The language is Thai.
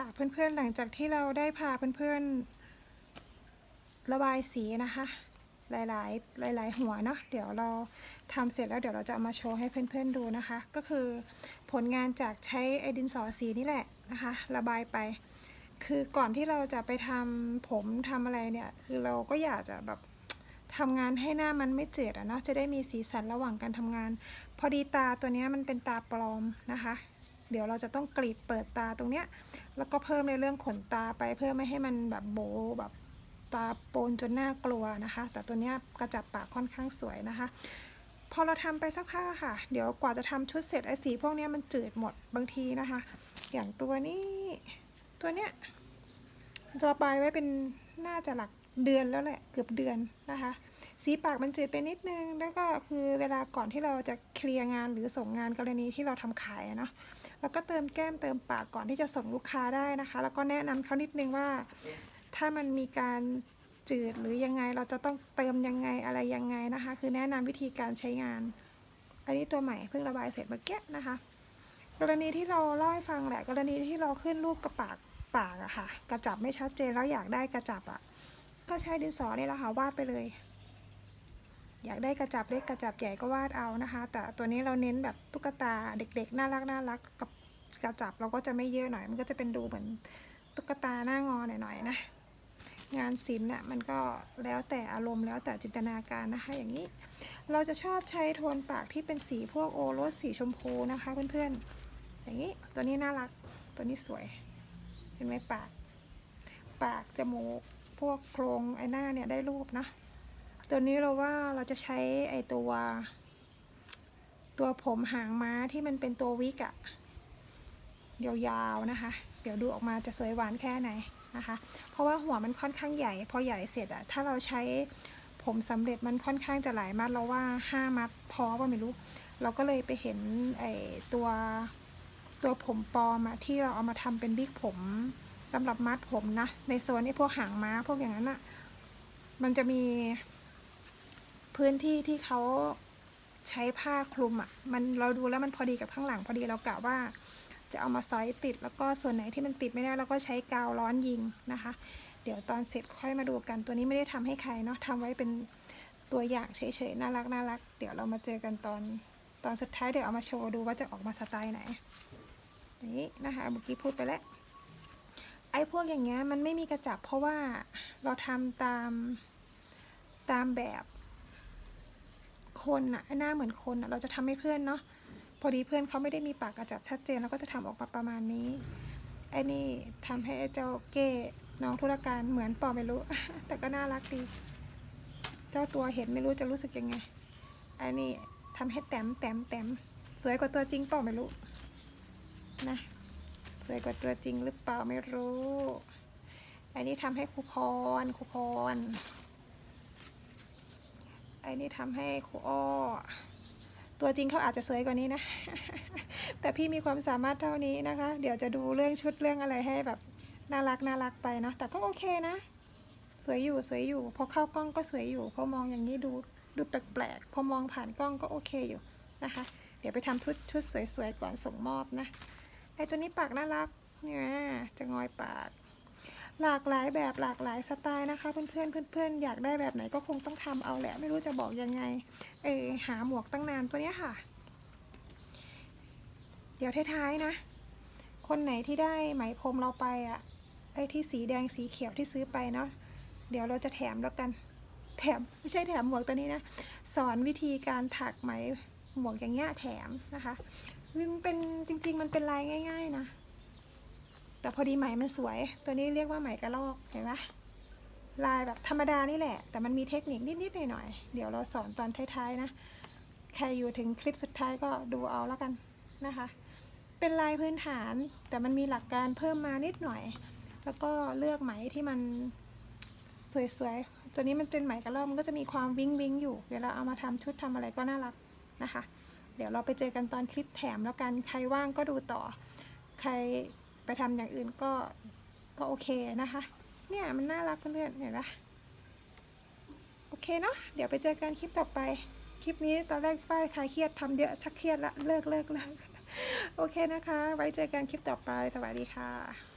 ค่ะเพื่อนๆหลังจากที่เราได้พาเพื่อนๆระบายสีนะคะ หลายๆ หลาย ๆ หัวเนาะเดี๋ยวเราทำเสร็จแล้วเดี๋ยวเราจะเอามาโชว์ให้เพื่อนๆดูนะคะ ก็คือผลงานจากใช้ไอดินสอสีนี่แหละนะคะ ระบายไป คือก่อนที่เราจะไปทำผมทำอะไรเนี่ยคือเราก็อยากจะแบบทำงานให้หน้ามันไม่เจืดอะเนาะจะได้มีสีสันระหว่างการทำงาน พอดีตาตัวนี้มันเป็นตาปลอมนะคะ เดี๋ยวเราจะต้องกรีดเปิดตาตรงเนี้ย แล้วก็เพิ่มในเรื่องขนตาไปเพื่อไม่ให้มันแบบโบแบบตาโปนจนน่ากลัวนะคะ แต่ตัวเนี้ยกระจับปากค่อนข้างสวยนะคะ พอเราทำไปสักพักค่ะ เดี๋ยวกว่าจะทำชุดเสร็จไอ้สีพวกเนี้ยมันจืดหมดบางทีนะคะ อย่างตัวนี้ตัวเนี้ยระบายไว้เป็นน่าจะหลักเดือนแล้วแหละเกือบเดือนนะคะ สีปากมันจืดไปนิดนึง แล้วก็คือเวลาก่อนที่เราจะเคลียร์งานหรือส่งงานกรณีที่เราทำขายเนาะแล้วก็เติมแก้มเติมปากก่อนที่จะส่งลูกค้าได้นะคะ แล้วก็แนะนำเขานิดนึงว่า ถ้ามันมีการจืดหรือยังไงเราจะต้องเติมยังไงอะไรยังไงนะคะ คือแนะนำวิธีการใช้งาน อันนี้ตัวใหม่เพิ่งระบายเสร็จเมื่อกี้นะคะ กรณีที่เราเล่าให้ฟังแหละ กรณีที่เราขึ้นรูปกระปากปากอะค่ะ กระจับไม่ชัดเจนแล้วอยากได้กระจับอะก็ใช้ดินสอนี่แหละค่ะวาดไปเลย อยากได้กระจับเล็กกระจับใหญ่ก็วาดเอานะคะ แต่ตัวนี้เราเน้นแบบตุ๊กตาเด็กๆ น่ารักน่ารักกับกระจับเราก็จะไม่เยอะหน่อย มันก็จะเป็นดูเหมือนตุ๊กตาหน้างอหน่อยๆนะงานศิลป์น่ะมันก็แล้วแต่อารมณ์แล้วแต่จินตนาการนะคะอย่างนี้ เราจะชอบใช้โทนปากที่เป็นสีพวกโอรสสีชมพูนะคะเพื่อนๆ อย่างนี้ตัวนี้น่ารักตัวนี้สวย เห็นไหมปาก ปากจมูกพวกโครงไอ้หน้าเนี่ยได้รูปนะ ตัวนี้เราว่าเราจะใช้ไอตัว ตัวผมหางม้าที่มันเป็นตัววิกอะยาวๆนะคะ เดี๋ยวดูออกมาจะสวยหวานแค่ไหนนะคะ เพราะว่าหัวมันค่อนข้างใหญ่ พอใหญ่เสร็จอะถ้าเราใช้ผมสำเร็จมันค่อนข้างจะหลายมัดเราว่าห้ามัดพอว่าไม่รู้ เราก็เลยไปเห็นไอตัวตัวผมปลอมอะที่เราเอามาทำเป็นวิกผมสำหรับมัดผมนะ ในโซนไอพวกหางม้าพวกอย่างนั้นอะมันจะมี พื้นที่ที่เขาใช้ผ้าคลุมอะ่ะมันเราดูแล้วมันพอดีกับข้างหลังพอดีเรากะว่า จะเอามาซอยติดแล้วก็ส่วนไหนที่มันติดไม่ได้เราก็ใช้กาวร้อนยิงนะคะ เดี๋ยวตอนเสร็จค่อยมาดูกันตัวนี้ไม่ได้ทำให้ใครเนาะทำไว้เป็นตัวอย่างเฉยๆน่ารักน่ารักเดี๋ยวเรามาเจอกันตอนตอนสุดท้ายเดี๋ยวเอามาโชว์ดูว่าจะออกมาสไตล์ไหนนี้นะคะเมื่อกี้พูดไปแล้วไอ้พวกอย่างเงี้ยมันไม่มีกระจับเพราะว่าเราทำตามตามแบบ คนอะหน้าเหมือนคนอะเราจะทำให้เพื่อนเนาะพอดีเพื่อนเขาไม่ได้มีปากกระจับชัดเจนเราก็จะทำออกมาประมาณนี้ไอ้นี่ทำให้เจ้าเก้น้องธุรการเหมือนปอไม่รู้ แต่ก็น่ารักดี เจ้าตัวเห็นไม่รู้จะรู้สึกยังไงไอ้นี่ทำให้แต้มแต้มแต้มสวยกว่าตัวจริงเปล่าไม่รู้นะสวยกว่าตัวจริงหรือเปล่าไม่รู้ไอ้นี่ทำให้ครูพรครูพร ไอ้นี่ทำให้ครูอ้อตัวจริงเขาอาจจะสวยกว่านี้นะ แต่พี่มีความสามารถเท่านี้นะคะ เดี๋ยวจะดูเรื่องชุดเรื่องอะไรให้แบบน่ารักน่ารักไปเนาะ แต่ก็โอเคนะ สวยอยู่สวยอยู่ พอเข้ากล้องก็สวยอยู่ พอมองอย่างนี้ดูดูแปลกๆ พอมองผ่านกล้องก็โอเคอยู่นะคะ เดี๋ยวไปทำชุดชุดสวยๆก่อนส่งมอบนะ ไอตัวนี้ปากน่ารักเนี่ยจะงอยปาก หลากหลายแบบหลากหลายสไตล์นะคะ เพื่อนๆเพื่อนๆอยากได้แบบไหนก็คงต้องทำเอาแหละ ไม่รู้จะบอกยังไงเออหาหมวกตั้งนานตัวเนี้ยค่ะ เดี๋ยวท้ายๆนะ คนไหนที่ได้ไหมพรมเราไปอะไอ้ที่สีแดงสีเขียวที่ซื้อไปเนาะเดี๋ยวเราจะแถมแล้วกัน แถมไม่ใช่แถมหมวกตัวนี้นะ สอนวิธีการถักไหมหมวกอย่างเงี้ยแถมนะคะมันเป็นจริง ๆ มันเป็นลายง่าย ๆ นะ แต่พอดีไหมมันสวย ตัวนี้เรียกว่าไหมกระลอกเห็นไหมลายแบบธรรมดานี่แหละ แต่มันมีเทคนิคนิดๆหน่อยๆเดี๋ยวเราสอนตอนท้ายๆนะใครอยู่ถึงคลิปสุดท้ายก็ดูเอาแล้วกันนะคะ เป็นลายพื้นฐานแต่มันมีหลักการเพิ่มมานิดหน่อย แล้วก็เลือกไหมที่มันสวยๆ ตัวนี้มันเป็นไหมกระลอกมันก็จะมีความวิ้งวิ้งอยู่ เวลาเอามาทำชุดทำอะไรก็น่ารักนะคะ เดี๋ยวเราไปเจอกันตอนคลิปแถมแล้วกัน ใครว่างก็ดูต่อ ใคร ไปทำอย่างอื่นก็ก็โอเคนะคะ เนี่ยมันน่ารักเพื่อนๆเห็นปะโอเคเนาะเดี๋ยวไปเจอกันคลิปต่อไป คลิปนี้ตอนแรกป้ายคลายเครียดทำเยอะชักเครียดละเลิกเลิกเลิกโอเคนะคะ ไว้เจอกันคลิปต่อไปสวัสดีค่ะ